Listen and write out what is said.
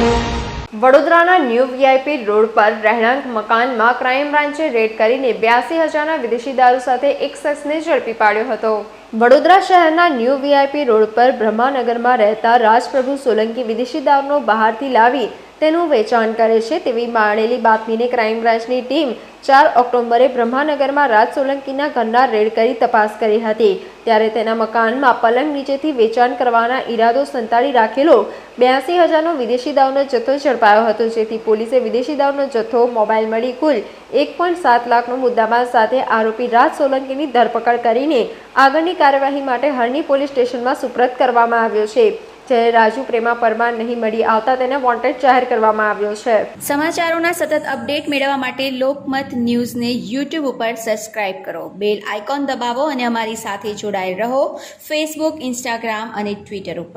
વડોદરાના new VIP road પર રહેણાંક મકાનમાં ક્રાઇમ બ્રાન્ચે રેડ કરીને બ્યાસી હજારના વિદેશી દારૂ સાથે એક શખ્સને ઝડપી પાડ્યો હતો. વડોદરા શહેરના ન્યૂ વીઆઈપી રોડ પર બ્રહ્માનગરમાં રહેતા રાજપ્રભુ સોલંકી વિદેશી દારૂનો બહારથી લાવી તેનું વેચાણ કરે છે તેવી મળેલી બાતમીને ક્રાઇમ બ્રાન્ચની ટીમ ચાર ઓક્ટોબરે બ્રહ્માનગરમાં રાજ સોલંકીના ઘરના રેડ કરી તપાસ કરી હતી. ત્યારે તેના મકાનમાં પલંગ નીચેથી વેચાણ કરવાના ઈરાદો સંતાડી રાખેલો બ્યાસી હજારનો વિદેશી દાવનો જથ્થો ઝડપાયો હતો, જેથી પોલીસે વિદેશી દાવનો જથ્થો, મોબાઈલ મળી કુલ એક પોઈન્ટ સાત લાખનો મુદ્દામાલ સાથે આરોપી રાજ સોલંકીની ધરપકડ કરીને આગળની કાર્યવાહી માટે હરણી પોલીસ સ્ટેશનમાં સુપ્રત કરવામાં આવ્યો છે, જ્યારે રાજુ પ્રેમા પરમાર નહીં મળી આવતા તેને વોન્ટેડ જાહેર કરવામાં આવ્યો છે. સમાચારોના સતત અપડેટ મેળવવા માટે લોકમત ન્યૂઝને યુટ્યુબ ઉપર સબસ્ક્રાઇબ કરો. બેલ આઇકોન દબાવો અને અમારી સાથે જોડાયેલ રહો. ફેસબુક ઇન્સ્ટાગ્રામ અને ટ્વિટર ઉપર.